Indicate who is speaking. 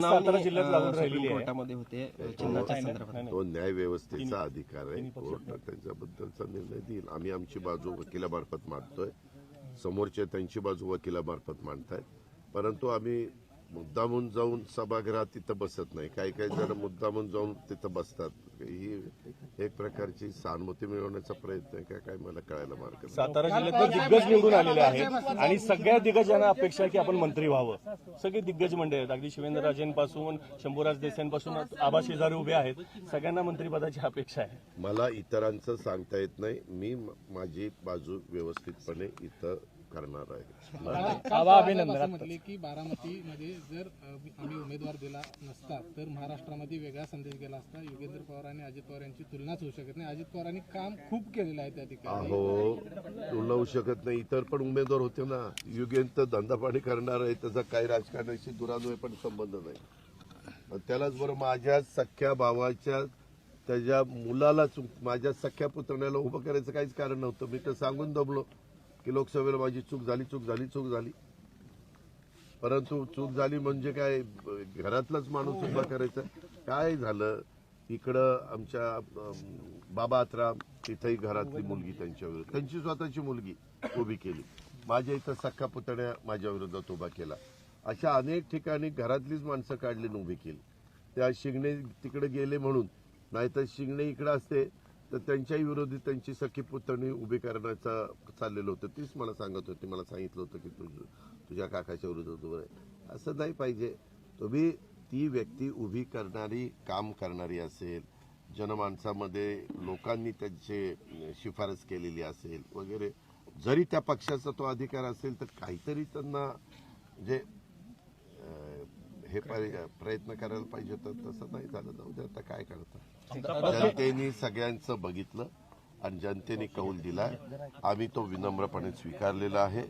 Speaker 1: सातारा जिल्ह्यात लागून
Speaker 2: सुप्रीम
Speaker 1: राहिलेली आहे.
Speaker 2: कोर्टामध्ये होते अ, चिन्हाच्या संदर्भात.
Speaker 3: तो न्याय व्यवस्थेचा अधिकार आहे. कोर्ट त्यांच्याबद्दलचा निर्णय देईल. आम्ही आमची बाजू वकिलामार्फत मांडतोय. समोरचे त्यांची बाजू वकिलामार्फत मांडतायत. परंतु आम्ही मुद्दामून जाऊन सभागृहात तिथं बसत नाही. काही काही जण मुद्दामून जाऊन तिथं बसतात. ही एक प्रकारची सहानुभूती मिळवण्याचा प्रयत्न आहे का? काय मला कळायला मार्ग.
Speaker 1: सातारा जिल्ह्यात दिग्गज निवडून आलेले आहेत आणि सगळ्या दिग्गजांना अपेक्षा आहे की आपण मंत्री व्हावं. सगळे दिग्गज मंडळी आहेत. अगदी शिवेंद्रराजेंपासून शंभूराज देसाईंपासून आबा शेजारी उभे आहेत. सगळ्यांना मंत्रिपदाची अपेक्षा आहे.
Speaker 3: मला इतरांचं सांगता येत नाही. मी म- माझी बाजू व्यवस्थितपणे इथं करणार आहे.
Speaker 4: अभिनंदन म्हटले की बारामतीमध्ये जर अ, आम्ही उमेदवार दिला नसता तर महाराष्ट्रामध्ये वेगळा संदेश गेला असता. योगेंद्र पवार आणि अजित पवार यांची तुलनाच होऊ शकत नाही. अजित पवारांनी काम खूप केलेलं आहे त्या ठिकाणी.
Speaker 3: तुलना होऊ शकत नाही. इतर पण उमेदवार होते ना. युगेंत धंदा पाणी करणार आहे. त्याचा काही राजकारणाशी दुरान्वय पण संबंध नाही. त्यालाच बरं माझ्या सख्या भावाच्या त्याच्या मुलालाच माझ्या सख्या पुतण्याला उभं करायचं काहीच कारण नव्हतं. मी तर सांगून दमलो. की लोकसभेला माझी चूक झाली चूक झाली चूक झाली. परंतु चूक झाली म्हणजे काय घरातलाच माणूस उभा करायचा. काय झालं? इकडं आमच्या बाबा आत्राम तिथेही घरातली मुलगी त्यांच्या विरोधात त्यांची स्वतःची मुलगी उभी केली. माझ्या इथं सख्खा पुतण्या माझ्या विरोधात उभा केला. अशा अनेक ठिकाणी घरातलीच माणसं काढली उभी केली. त्या शिंगणे तिकडे गेले म्हणून नाहीतर शिंगणे इकडे असते तर त्यांच्याही विरोधी त्यांची सखी पुतणी उभी करण्याचा चाललेलं होतं. तीच मला सांगत होती. मला सांगितलं होतं की तुझ तुझ्या काकाच्या विरोधात उभं आहे असं नाही पाहिजे. तुम्ही ती व्यक्ती उभी करणारी काम करणारी असेल जनमानसामध्ये लोकांनी त्यांचे शिफारस केलेली असेल वगैरे जरी त्या पक्षाचा तो अधिकार असेल तर काहीतरी त्यांना म्हणजे हे पर्य- प्रयत्न करायला पाहिजे तर तसं नाही झालं. जाऊ दे आता काय करता? जनतेने सगळ्यांचं बघितलं आणि जनतेने कौल दिलाय आम्ही तो विनम्रपणे स्वीकारलेला आहे.